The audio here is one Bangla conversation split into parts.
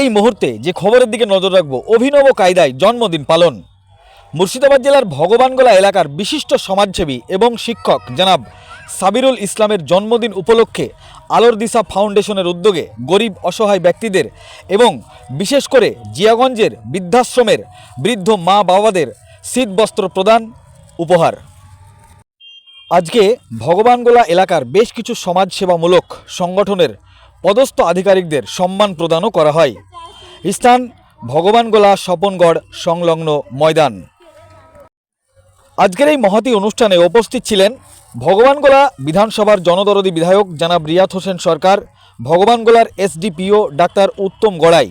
এই মুহূর্তে যে খবরের দিকে নজর রাখব, অভিনব কায়দায় জন্মদিন পালন। মুর্শিদাবাদ জেলার ভগবানগোলা এলাকার বিশিষ্ট সমাজসেবী এবং শিক্ষক জনাব সাবিরুল ইসলামের জন্মদিন উপলক্ষে আলোর দিশা ফাউন্ডেশনের উদ্যোগে গরিব অসহায় ব্যক্তিদের এবং বিশেষ করে জিয়াগঞ্জের বৃদ্ধাশ্রমের বৃদ্ধ মা বাবাদের শীত বস্ত্র প্রদান উপহার। আজকে ভগবানগোলা এলাকার বেশ কিছু সমাজসেবামূলক সংগঠনের পদস্থ আধিকারিকদের সম্মান প্রদানও করা হয়। স্থান ভগবানগোলা স্বপনগড় সংলগ্ন ময়দান। আজকের এই মহতি অনুষ্ঠানে উপস্থিত ছিলেন ভগবানগোলা বিধানসভার জনদরদি বিধায়ক জনাব রিয়াত হোসেন সরকার, ভগবানগোলার এসডিপিও ডাক্তার উত্তম গড়াই,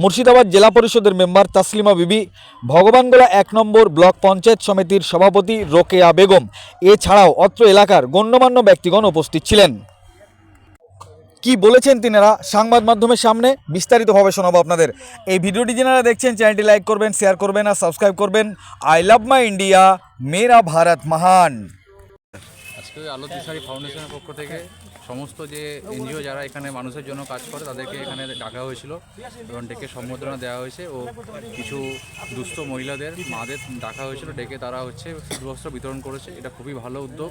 মুর্শিদাবাদ জেলা পরিষদের মেম্বার তাসলিমা বিবি, ভগবানগোলা এক নম্বর ব্লক পঞ্চায়েত সমিতির সভাপতি রোকেয়া বেগম। এছাড়াও অত্র এলাকার গণ্যমান্য ব্যক্তিগণ উপস্থিত ছিলেন। কি বলেছেন তিনারা? সংবাদ মাধ্যমের সামনে বিস্তারিতভাবে শোনাবো আপনাদের। এই ভিডিওটি যারা দেখছেন, চ্যানেলটি লাইক করবেন, শেয়ার করবেন আর সাবস্ক্রাইব করবেন। আই লাভ মাই ইন্ডিয়া, মেরা ভারত মহান। আজকে আলোচনা সারি ফাউন্ডেশনের পক্ষ থেকে সমস্ত যে এনজিও যারা এখানে মানুষের জন্য কাজ করে, তাদেরকে এখানে ডাকা হয়েছিল এবং ডেকে সম্বোধনা দেওয়া হয়েছে ও কিছু দুস্থ মহিলাদের, মাদের ডাকা হয়েছিল, ডেকে তারা হচ্ছে শীতবস্ত্র বিতরণ করেছে। এটা খুবই ভালো উদ্যোগ।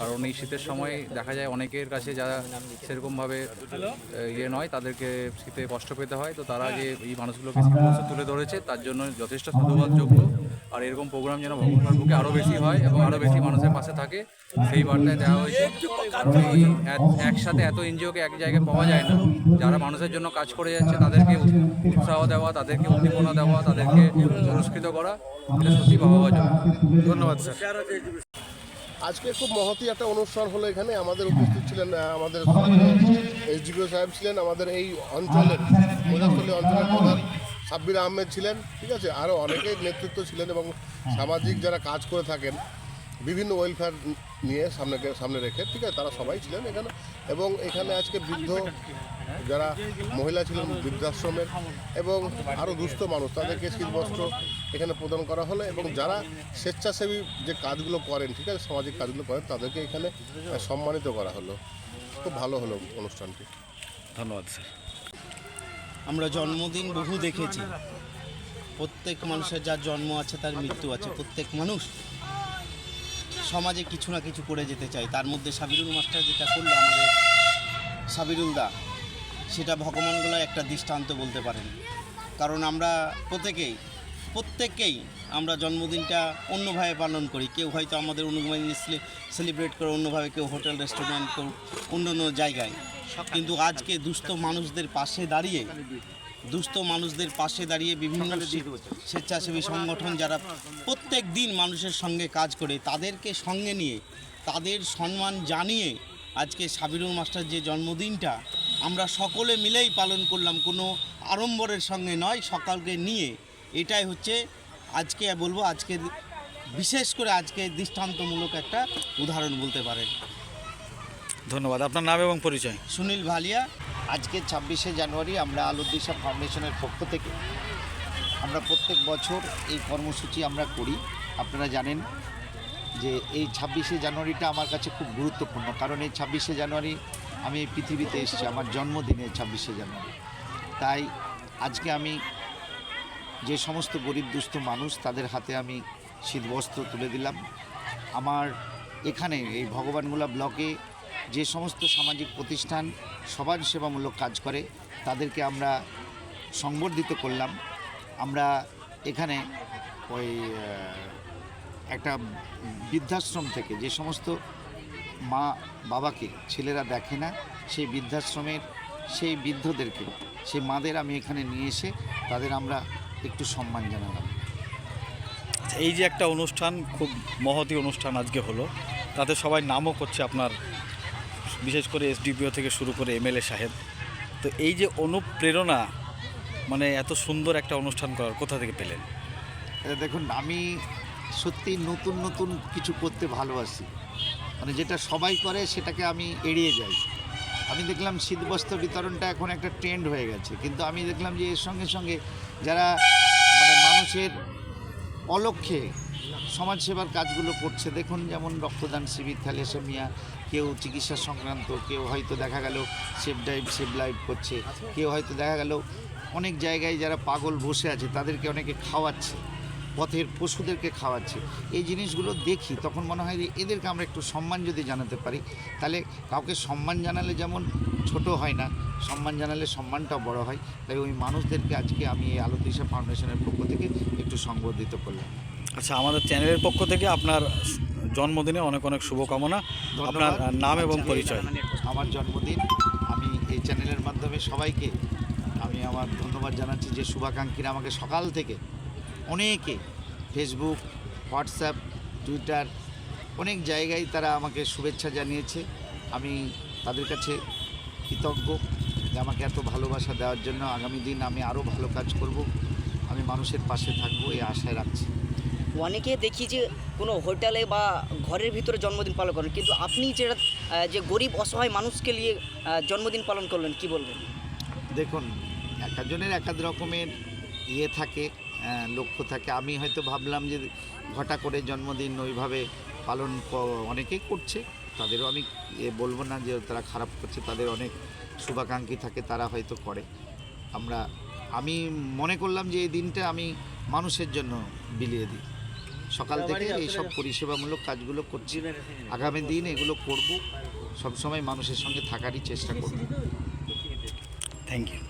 কারণ এই শীতের সময় দেখা যায় অনেকের কাছে যারা সেরকমভাবে ইয়ে নয়, তাদেরকে শীতে কষ্ট পেতে হয়। তো তারা যে এই মানুষগুলোকে শীতবস্ত্র তুলে ধরেছে, তার জন্য যথেষ্ট সাধুবাদযোগ্য আর এরকম প্রোগ্রাম যেন ভগবানের বুকে আরও বেশি হয় এবং আরও বেশি মানুষের পাশে থাকে, সেই বার্তায় দেওয়া হয়েছে। একসাথে এত এনজিওকে এক জায়গায় পাওয়া যায় না। যারা মানুষের জন্য কাজ করে যাচ্ছে, তাদেরকে উৎসাহ দেওয়া, তাদেরকে উদ্দীপনা দেওয়া, তাদেরকে পুরস্কৃত করা সত্যি ভাবাবাজক ধন্যবাদ, স্যার। আজকে খুব মহতি একটা অনুষ্ঠান হলো এখানে। আমাদের উপস্থিত ছিলেন আমাদের এসডিপিও সাহেব ছিলেন, আমাদের এই অঞ্চলের মোজাফলি অঞ্চলের প্রধান সাব্বির আহমেদ ছিলেন, ঠিক আছে? আরও অনেকেই নেতৃত্ব ছিলেন এবং সামাজিক যারা কাজ করে থাকেন, বিভিন্ন ওয়েলফেয়ার নিয়ে সামনে সামনে রেখে ঠিক আছে তারা সবাই ছিলেন এখানে। এবং এখানে আজকে বৃদ্ধ যারা মহিলা ছিলেন বৃদ্ধাশ্রমের এবং আরও দুস্থ মানুষ তাদেরকে শীতবস্ত্র এখানে প্রদান করা হলো এবং যারা স্বেচ্ছাসেবী যে কাজগুলো করেন ঠিক আছে সামাজিক কাজগুলো করেন তাদেরকে এখানে সম্মানিত করা হলো। খুব ভালো হলো অনুষ্ঠানটি। ধন্যবাদ স্যার। আমরা জন্মদিন বহু দেখেছি। প্রত্যেক মানুষের যার জন্ম আছে তার মৃত্যু আছে। প্রত্যেক মানুষ সমাজে কিছু না কিছু করে যেতে চায় তার মধ্যে সাবিরুল মাস্টার যেটা করল আমাদের সাবিরুল দা, সেটা ভগবানগুলো একটা দৃষ্টান্ত বলতে পারেন। কারণ আমরা প্রত্যেকেই, প্রত্যেককেই আমরা জন্মদিনটা অন্যভাবে পালন করি। কেউ হয়তো আমাদের অনুগামী সেলিব্রেট করে অন্যভাবে কেউ হোটেল রেস্টুরেন্ট কেউ অন্য অন্য জায়গায়। কিন্তু আজকে দুস্থ মানুষদের পাশে দাঁড়িয়ে দুস্থ মানুষদের পাশে দাঁড়িয়ে বিভিন্ন স্বেচ্ছাসেবী সংগঠন যারা প্রত্যেক দিন মানুষের সঙ্গে কাজ করে তাদেরকে সঙ্গে নিয়ে তাদের সম্মান জানিয়ে আজকে সাবিরুল মাস্টার যে জন্মদিনটা আমরা সকলে মিলেই পালন করলাম। কোনো আড়ম্বরের সঙ্গে নয় সকালকে নিয়ে। এটাই হচ্ছে আজকে বলব আজকে বিশেষ করে আজকে দৃষ্টান্তমূলক একটা উদাহরণ বলতে পারেন। ধন্যবাদ। আপনার নাম এবং পরিচয়? সুনীল ভালিয়া। আজকে ছাব্বিশে জানুয়ারি আমরা আলোদিশা ফাউন্ডেশনের পক্ষ থেকে আমরা প্রত্যেক বছর এই কর্মসূচি আমরা করি। আপনারা জানেন যে এই ছাব্বিশে জানুয়ারিটা আমার কাছে খুব গুরুত্বপূর্ণ, কারণ এই ছাব্বিশে জানুয়ারি আমি এই পৃথিবীতে এসেছি, আমার জন্মদিনে ছাব্বিশে জানুয়ারি। তাই আজকে আমি যে সমস্ত গরিব দুস্থ মানুষ তাদের হাতে আমি শীতবস্ত্র তুলে দিলাম। আমার এখানে এই ভগবানগোলা ব্লকে যে সমস্ত সামাজিক প্রতিষ্ঠান সমাজ সেবামূলক কাজ করে, তাদেরকে আমরা সংবর্ধিত করলাম। আমরা এখানে ওই একটা বৃদ্ধাশ্রম থেকে যে সমস্ত মা বাবাকে ছেলেরা দেখে না, সেই বৃদ্ধাশ্রমের সেই বৃদ্ধদেরকে, সেই মাদের আমি এখানে নিয়ে এসে তাদের আমরা একটু সম্মান জানালাম। এই যে একটা অনুষ্ঠান, খুব মহতি অনুষ্ঠান আজকে হলো, তাতে সবাই নামও করছে আপনার বিশেষ করে এসডিপিও থেকে শুরু করে এমএলএ সাহেব। তো এই যে অনুপ্রেরণা মানে এত সুন্দর একটা অনুষ্ঠান করার কোথা থেকে পেলেন? এটা দেখুন, আমি সত্যি নতুন নতুন কিছু করতে ভালোবাসি। মানে যেটা সবাই করে, সেটাকে আমি এড়িয়ে যাই। আমি দেখলাম শীতবস্ত্র বিতরণটা এখন একটা ট্রেন্ড হয়ে গেছে। কিন্তু আমি দেখলাম যে এর সঙ্গে সঙ্গে যারা মানে মানুষের অলক্ষ্যে সমাজসেবার কাজগুলো করছে। দেখুন, যেমন রক্তদান শিবির, থ্যালেসেমিয়া, কেউ চিকিৎসা সংক্রান্ত, কেউ হয়তো দেখা গেল সেভ ড্রাইভ সেভ লাইভ করছে, কেউ হয়তো দেখা গেল অনেক জায়গায় যারা পাগল বসে আছে, তাদেরকে অনেকে খাওয়াচ্ছে, পথের পশুদেরকে খাওয়াচ্ছে। এই জিনিসগুলো দেখি, তখন মনে হয় যে এদেরকে আমরা একটু সম্মান যদি জানাতে পারি, তাহলে কাউকে সম্মান জানালে যেমন ছোট হয় না সম্মান জানালে সম্মানটাও বড় হয়। তাই ওই মানুষদেরকে আজকে আমি এই আলো দিশা ফাউন্ডেশনের পক্ষ থেকে একটু সংবর্ধিত করলাম। আচ্ছা আমাদের চ্যানেলের পক্ষ থেকে আপনার জন্মদিনে অনেক অনেক শুভকামনা। আপনার নাম এবং আচ্ছা, পরিচয়। আমার জন্মদিন আমি এই চ্যানেলের মাধ্যমে সবাইকে আমি আমার ধন্যবাদ জানাচ্ছি যে শুভাকাঙ্ক্ষীরা আমাকে সকাল থেকে অনেকে ফেসবুক হোয়াটসঅ্যাপ টুইটার অনেক জায়গায় তারা আমাকে শুভেচ্ছা জানিয়েছে। আমি তাদের কাছে কৃতজ্ঞ যে আমাকে এত ভালোবাসা দেওয়ার জন্য আগামী দিন আমি আরও ভালো কাজ করব। আমি মানুষের পাশে থাকব এই আশায় রাখছি। অনেকে দেখি যে কোনো হোটেলে বা ঘরের ভিতরে জন্মদিন পালন করেন কিন্তু আপনি যেটা যে গরিব অসহায় মানুষকে নিয়ে জন্মদিন পালন করলেন কি বলবেন? দেখুন এক একজনের এক এক রকমের ইয়ে থাকে লক্ষ্য থাকে। আমি হয়তো ভাবলাম যে ঘটা করে জন্মদিন ওইভাবে পালন অনেকেই করছে। তাদেরও আমি এ বলব না যে তারা খারাপ করছে তাদের অনেক শুভাকাঙ্ক্ষী থাকে তারা হয়তো করে। আমরা আমি মনে করলাম যে এই দিনটা আমি মানুষের জন্য বিলিয়ে দিই। সকাল থেকে এইসব পরিষেবামূলক কাজগুলো করছি। আগামী দিন এগুলো করব সবসময় মানুষের সঙ্গে থাকারই চেষ্টা করব। Thank you